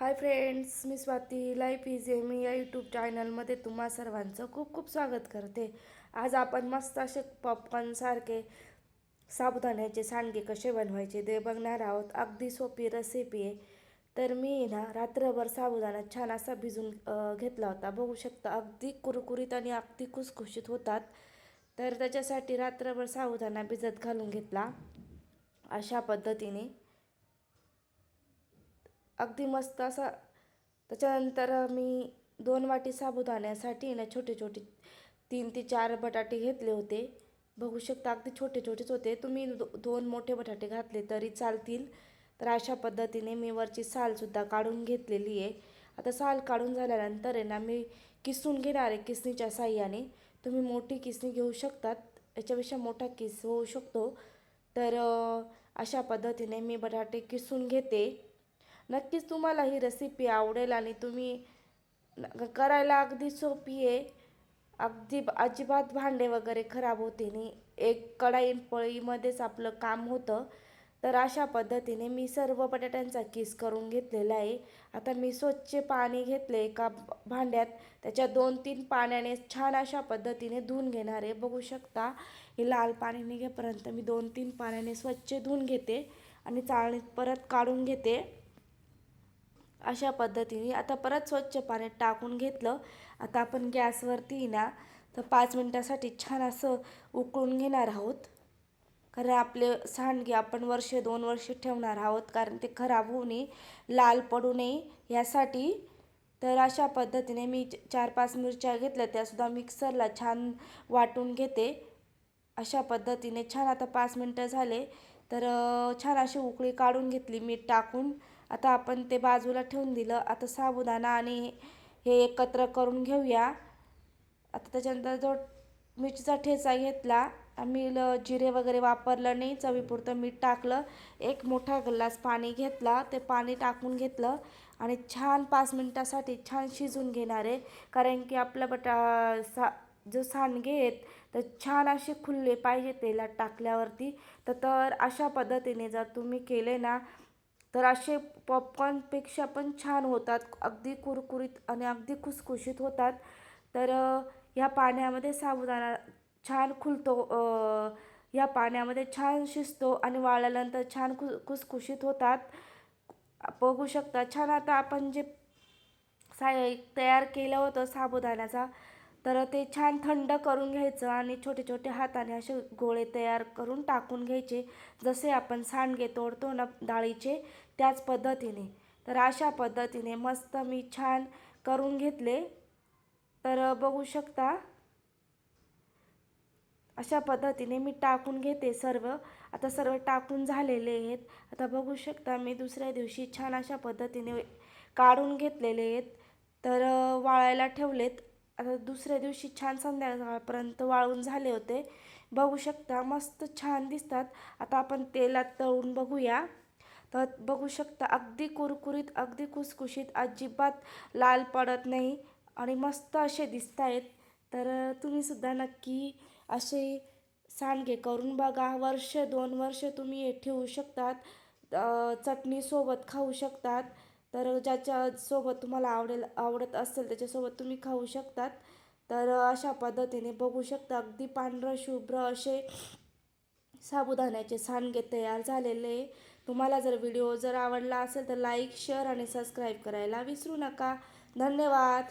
हाय friends मी Swati. Life easy मी या यूट्यूब चॅनलमध्ये तुम्हा सर्वांचं खूप खूप स्वागत करते. आज आपण मस्त असे पॉपकॉर्नसारखे साबुदाण्याचे सांडगे कसे बनवायचे ते बघणार आहोत. अगदी सोपी रेसिपी आहे. तर मी ना रात्रभर साबुदाणा छान असा भिजून घेतला होता. बघू शकता अगदी कुरकुरीत आणि अगदी खुसखुशीत होतात. तर त्याच्यासाठी रात्रभर साबुदाणा भिजत घालून घेतला. अशा पद्धतीने. अगदी मस्त असा. त्याच्यानंतर मी दोन वाटी साबुदाण्यासाठी ना छोटे छोटे तीन ते चार बटाटे घेतले होते. बघू शकता अगदी छोटे छोटेच होते. तुम्ही दो दोन मोठे बटाटे घातले तरी चालतील. तर अशा पद्धतीने मी वरची सालसुद्धा काढून घेतलेली आहे. आता साल काढून झाल्यानंतर आहे ना मी किसून घेणार आहे किसणीच्या साह्याने. तुम्ही मोठी किसणी घेऊ शकतात. याच्यापेक्षा मोठा किस होऊ शकतो. तर अशा पद्धतीने मी बटाटे किसून घेते. नक्कीच तुम्हाला ही रेसिपी आवडेल आणि तुम्ही न- करायला अगदी सोपी आहे. अगदी अजिबात भांडे वगैरे खराब होते नाही. एक कढाई पळीमध्येच आपलं काम होतं. तर अशा पद्धतीने मी सर्व बटाट्यांचा किस करून घेतलेला आहे. आता मी स्वच्छ पाणी घेतले एका भांड्यात. त्याच्या दोन तीन पाण्याने छान अशा पद्धतीने धुवून घेणार आहे. बघू शकता हे लाल पाणी निघेपर्यंत मी दोन तीन पाण्याने स्वच्छ धुवून घेते आणि चाळणीत परत काढून घेते. अशा पद्धतीने आता परत स्वच्छ पाण्यात टाकून घेतलं. आता आपण गॅसवरती ना तर पाच मिनटासाठी छान असं उकळून घेणार आहोत. कारण आपले सांडगे आपण वर्ष दोन वर्ष ठेवणार आहोत कारण ते खराब होऊ नये लाल पडू नये यासाठी. तर अशा पद्धतीने मी च- चार पाच मिरच्या घेतल्या त्यासुद्धा मिक्सरला छान वाटून घेते. अशा पद्धतीने छान आता पाच मिनटं झाले तर छान अशी उकळी काढून घेतली मीठ टाकून. आता आपण ते बाजूला ठेवून दिलं. आता साबुदाणा आणि हे एकत्र करून घेऊया. आता त्याच्यानंतर जो मिरचीचा ठेचा घेतला आम्ही जिरे वगैरे वापरलं नाही. चवीपुरतं मीठ टाकलं. एक मोठा ग्लास पाणी घेतला. ते पाणी टाकून घेतलं आणि छान पाच मिनटासाठी छान शिजून घेणार आहे. कारण की आपला बटा सा जो सांडगे आहेत तर छान असे खुलले पाहिजे तेलात टाकल्यावरती. तर तर अशा पद्धतीने जर तुम्ही केले ना तर असे पॉपकॉर्नपेक्षा पण छान होतात. अगदी कुरकुरीत आणि अगदी खुसखुशीत होतात. तर ह्या पाण्यामध्ये साबुदाणा छान खुलतो. ह्या पाण्यामध्ये छान शिजतो आणि वाळल्यानंतर छान खु खुसखुशीत होतात. बघू शकता छान आता आपण जे सा तयार केलं होतं साबुदाण्याचा तर ते छान थंड करून घ्यायचं आणि छोटे छोटे हाताने असे गोळे तयार करून टाकून घ्यायचे. जसे आपण सांडगे तोडतो ना डाळीचे त्याच पद्धतीने. तर अशा पद्धतीने मस्त मी छान करून घेतले. तर बघू शकता अशा पद्धतीने मी टाकून घेते सर्व. आता सर्व टाकून झालेले आहेत. आता बघू शकता मी दुसऱ्या दिवशी छान अशा पद्धतीने काढून घेतलेले आहेत. तर वाळायला ठेवलेत. आता दुसऱ्या दिवशी छान संध्याकाळपर्यंत वाळून झाले होते. बघू शकता मस्त छान दिसतात. आता आपण तेलात तळून बघूया. तर बघू शकता अगदी कुरकुरीत अगदी कुसकुशीत अजिबात लाल पडत नाही आणि मस्त असे दिसत आहेत तर तुम्हीसुद्धा नक्की असे सांडगे करून बघा. वर्ष दोन वर्ष तुम्ही हे ठेवू शकतात. चटणीसोबत खाऊ शकतात. तर ज्याच्यासोबत तुम्हाला आवडेल आवडत असेल त्याच्यासोबत तुम्ही खाऊ शकतात. तर अशा पद्धतीने बघू शकता अगदी पांढरं शुभ्र असे साबुदाण्याचे सांडगे तयार झालेले. तुम्हाला जर व्हिडिओ जर आवडला असेल तर लाईक शेअर आणि सबस्क्राईब करायला विसरू नका. धन्यवाद.